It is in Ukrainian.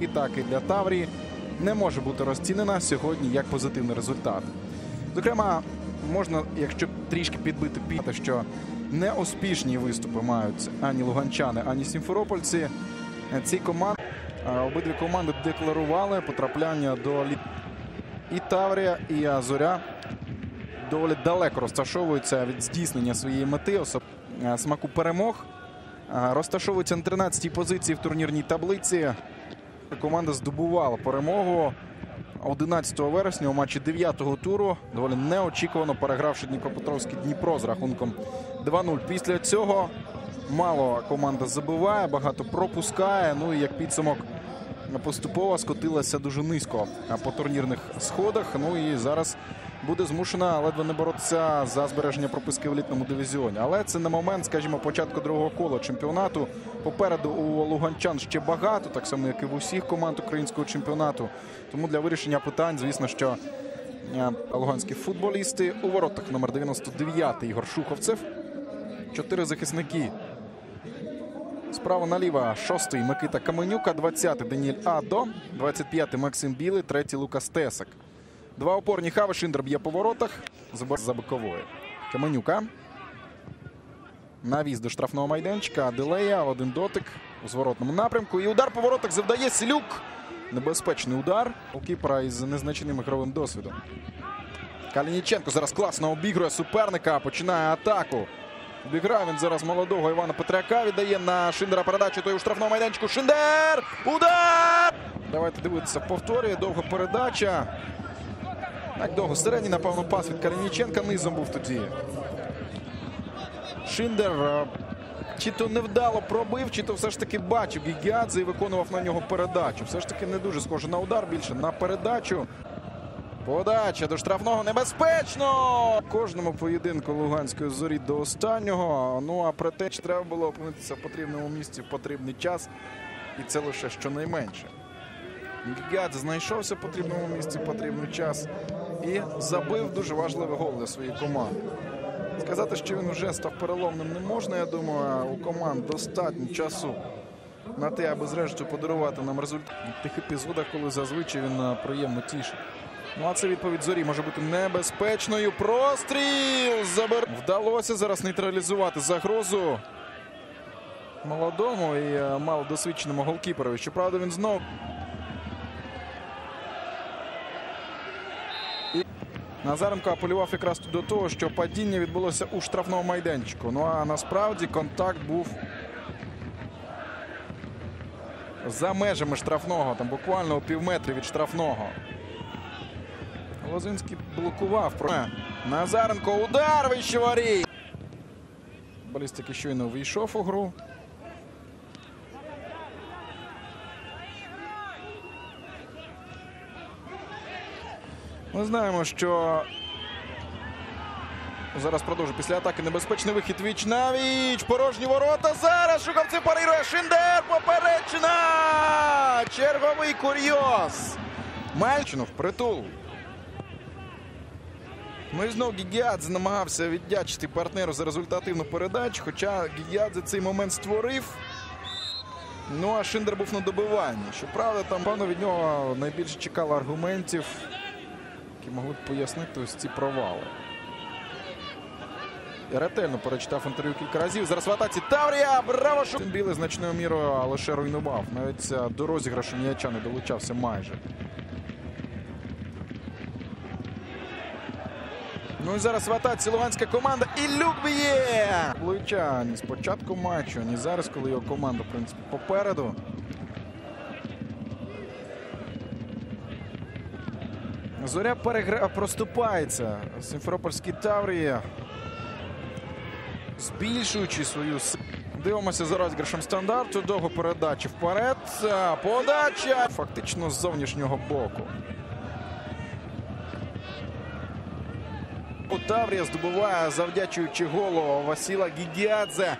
І так і для Таврії не може бути розцінена сьогодні як позитивний результат. Зокрема, можна, якщо трішки підбити піти, що неуспішні виступи мають ані луганчани, ані сімферопольці. Ці команди обидві команди декларували потрапляння до літ. І Таврія, і Зоря доволі далеко розташовуються від здійснення своєї мети, особ... е, смаку перемог. Розташовуються на 13-й позиції в турнірній таблиці. Команда здобувала перемогу 11 вересня у матчі 9-го туру. Доволі неочікувано перегравши Дніпропетровський Дніпро з рахунком 2-0. Після цього мало команда забиває, багато пропускає. Ну і як підсумок поступово скотилася дуже низько по турнірних сходах. Ну і зараз буде змушена ледве не боротися за збереження прописки в елітному дивізіоні. Але це на момент, скажімо, початку другого кола чемпіонату. Попереду у луганчан ще багато, так само як і в усіх команд українського чемпіонату. Тому для вирішення питань, звісно, що е, луганські футболісти у воротах номер 99 Ігор Шуховцев. Чотири захисники Справа наліво шостий Микита Каменюка, 20-й Даніель Адо, 25-й Максим Білий, третій Лукас Тесак. Два опорні хави Шиндер б'є по воротах. Забор за боковою. Каменюка. Навіз до штрафного майданчика. Аделея. Один дотик у зворотному напрямку. І удар по воротах завдає Селюк. Небезпечний удар. Голкіпера із незначним ігровим досвідом. Калініченко зараз класно обігрує суперника. Починає атаку. Обіграє він зараз молодого Івана Петряка. Віддає на Шиндера передачу. Той у штрафному майданчику. Шиндер! Удар! Давайте дивитися. Повторює. Довга передача. Так довго. Середній, напевно, пас від Калініченка низом був тоді. Шиндер е, чи то невдало пробив, чи то все ж таки бачив Гігіадзе і виконував на нього передачу. Все ж таки не дуже схоже на удар, більше на передачу. Подача до штрафного небезпечно. Кожному поєдинку Луганської зорі до останнього. Ну а про те, чи треба було опинитися в потрібному місці в потрібний час. І це лише щонайменше. Гігадзе знайшовся в потрібному місці в потрібний час і забив дуже важливий гол для своєї команди. Сказати, що він вже став переломним, не можна. Я думаю, у команд достатньо часу на те, аби зрештою подарувати нам результат в тих епізодах, коли зазвичай він е, приємно тішить. Ну а це відповідь зорі може бути небезпечною. Простріл! Забер... Вдалося зараз нейтралізувати загрозу молодому і е, малодосвідченому голкіперові. Щоправда, він знов. І Назаренко апелював якраз до того, що падіння відбулося у штрафному майданчику. Ну а насправді контакт був за межами штрафного, там буквально у півметрі від штрафного. Лозинський блокував. Назаренко удар вище воріт. Футболіст, який щойно вийшов у гру. Ми знаємо, що зараз продовжує після атаки небезпечний вихід віч на віч. Порожні ворота. Зараз Шуковці парирує. Шиндер. Поперечна. Черговий курйоз. Мальчинов притул. Ну і знов Гігіадзе намагався віддячити партнеру за результативну передачу. Хоча Гігіадзе цей момент створив. Ну а Шиндер був на добиванні. Щоправда, там певно від нього найбільше чекало аргументів, які могли б пояснити ось ці провали. Ретельно перечитав інтерв'ю кілька разів. Зараз в атаці Таврія. Браво! Шу... Білий значною мірою лише руйнував. Навіть е, до розіграшу м'яча не долучався майже. Ну і зараз в атаці луганська команда. І Люк б'є! Плеча ні з початку матчу, ні зараз, коли його команда, в принципі, попереду. Зоря перегра... проступається. Сімферопольські Таврії, збільшуючи свою Дивимося за розіграшем стандарту. Довго передачі вперед. Подача фактично з зовнішнього боку. Таврія здобуває, завдячуючи голу Васіла Гігіадзе.